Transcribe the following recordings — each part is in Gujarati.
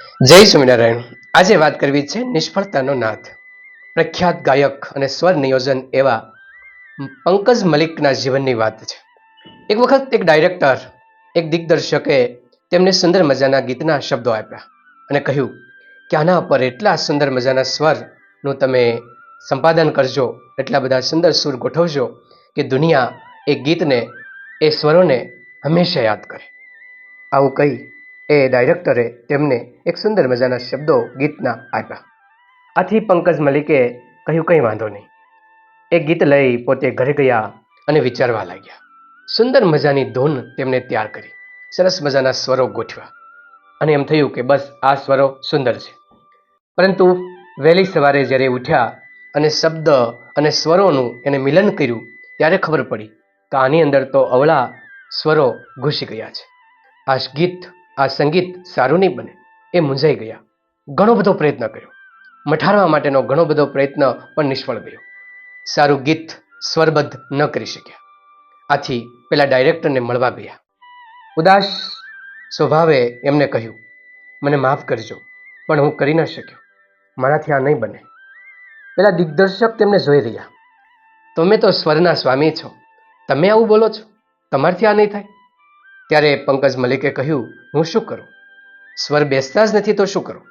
જય સ્વામિનારાયણ. આજે વાત કરવી છે નિષ્ફળતાનો નાથ. પ્રખ્યાત ગાયક અને સ્વર નિયોજન એવા પંકજ મલિકના જીવનની વાત છે. એક વખત એક ડાયરેક્ટર, એક દિગ્દર્શકે તેમને સુંદર મજાના ગીતના શબ્દો આપ્યા અને કહ્યું કે આના પર એટલા સુંદર મજાના સ્વરનું તમે સંપાદન કરજો, એટલા બધા સુંદર સુર ગોઠવજો કે દુનિયા એ ગીતને, એ સ્વરોને હંમેશા યાદ કરે. આવું કહી એ ડાયરેક્ટરે તેમને એક સુંદર મજાના શબ્દો, ગીતના આપ્યા. આથી પંકજ મલિકે કહ્યું, કંઈ વાંધો નહીં. એ ગીત લઈ પોતે ઘરે ગયા અને વિચારવા લાગ્યા. સુંદર મજાની ધૂન તેમણે તૈયાર કરી. સરસ મજાના સ્વરો ગોઠવ્યા. અને એમ થયું કે બસ, આ સ્વરો સુંદર છે. પરંતુ વહેલી સવારે જ્યારે ઉઠ્યા અને શબ્દ અને સ્વરોનું એને મિલન કર્યું, ત્યારે ખબર પડી કે આની અંદર તો અવળા સ્વરો ઘૂસી ગયા છે. આ ગીત આ સંગીત સારું નહીં બને, એ મૂંઝાઈ ગયા. ઘણો બધો પ્રયત્ન કર્યો. મઠારવા માટેનો ઘણો બધો પ્રયત્ન પણ નિષ્ફળ ગયો. સારું ગીત સ્વરબદ્ધ ન કરી શક્યા. આથી પેલા ડાયરેક્ટરને મળવા ગયા. ઉદાસ સ્વભાવે એમને કહ્યું, મને માફ કરજો, પણ હું કરી ન શક્યો. મારાથી આ નહીં બને. પેલા દિગ્દર્શક તેમને જોઈ રહ્યા. તમે તો સ્વરના સ્વામી છો. તમે આવું બોલો છો? તમારથી આ નહીં થાય? ત્યારે પંકજ મલિકે કહ્યું, હું શું કરું? સ્વર બેસતા જ નથી તો શું કરું?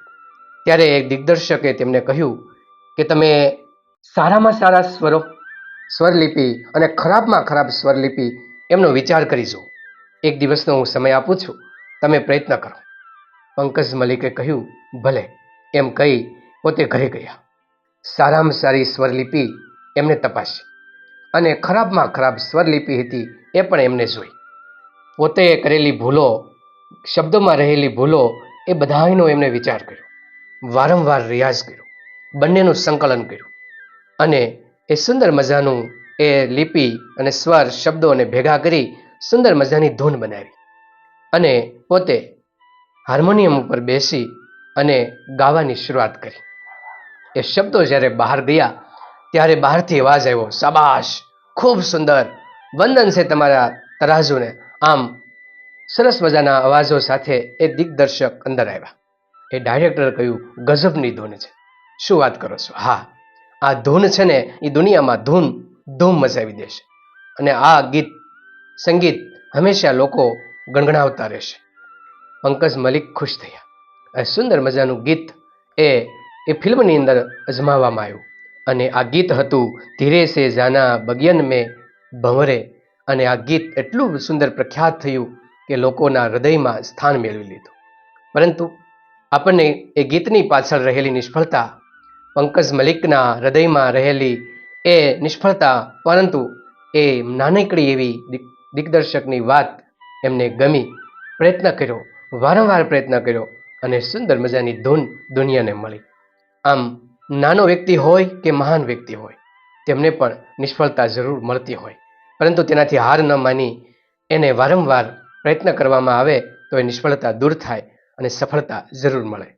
ત્યારે દિગ્દર્શકે તેમને કહ્યું કે, તમે સારામાં સારા સ્વરો, સ્વરલિપિ અને ખરાબમાં ખરાબ સ્વરલિપિ એમનો વિચાર કરી જુઓ. એક દિવસનો હું સમય આપું છું. તમે પ્રયત્ન કરો. પંકજ મલિકે કહ્યું, ભલે. એમ કહી પોતે ઘરે ગયા. સારામાં સારી સ્વરલિપિ એમને તપાસી અને ખરાબમાં ખરાબ સ્વરલિપિ હતી એ પણ એમને જોઈ. પોતે કરેલી ભૂલો, શબ્દોમાં રહેલી ભૂલો, એ બધાનો એમણે વિચાર કર્યો. વારંવાર રિયાઝ કર્યો. બંનેનું સંકલન કર્યું. અને એ સુંદર મજાનું એ લિપિ અને સ્વર શબ્દોને ભેગા કરી સુંદર મજાની ધૂન બનાવી. અને પોતે હાર્મોનિયમ ઉપર બેસી અને ગાવાની શરૂઆત કરી. એ શબ્દો જ્યારે બહાર ગયા, ત્યારે બહારથી અવાજ આવ્યો, શાબાશ! ખૂબ સુંદર! વંદન છે તમારા તરાજુને. આમ, સરસ મજાના અવાજો સાથે એ દિગ્દર્શક અંદર આવ્યા. એ ડાયરેક્ટરે કહ્યું ગઝબની ધૂન છે. શું વાત કરો છો? હા, આ ધૂન છે ને એ દુનિયામાં ધૂન, ધૂમ મચાવી દેશે અને આ ગીત, સંગીત હંમેશા લોકો ગણગણાવતા રહેશે. પંકજ મલિક ખુશ થયા. આ સુંદર મજાનું ગીત એ એ ફિલ્મની અંદર અજમાવવામાં આવ્યું. અને આ ગીત હતું, ધીરે સે જાના બગિયન મેં ભંવરે અને આ ગીત એટલું સુંદર પ્રખ્યાત થયું કે લોકોના હૃદયમાં સ્થાન મેળવી લીધું. પરંતુ આપણને એ ગીતની પાછળ રહેલી નિષ્ફળતા, પંકજ મલિકના હૃદયમાં રહેલી એ નિષ્ફળતા, પરંતુ એ નાનકડી એવી દિગ- દિગ્દર્શકની વાત એમને ગમી. પ્રયત્ન કર્યો, વારંવાર પ્રયત્ન કર્યો અને સુંદર મજાની ધૂન દુનિયાને મળી. આમ, નાનો વ્યક્તિ હોય કે મહાન વ્યક્તિ હોય, તેમને પણ નિષ્ફળતા જરૂર મળતી હોય. પરંતુ તેનાથી હાર ન માની એને વારંવાર પ્રયત્ન કરવામાં આવે તો એ નિષ્ફળતા દૂર થાય અને સફળતા જરૂર મળે.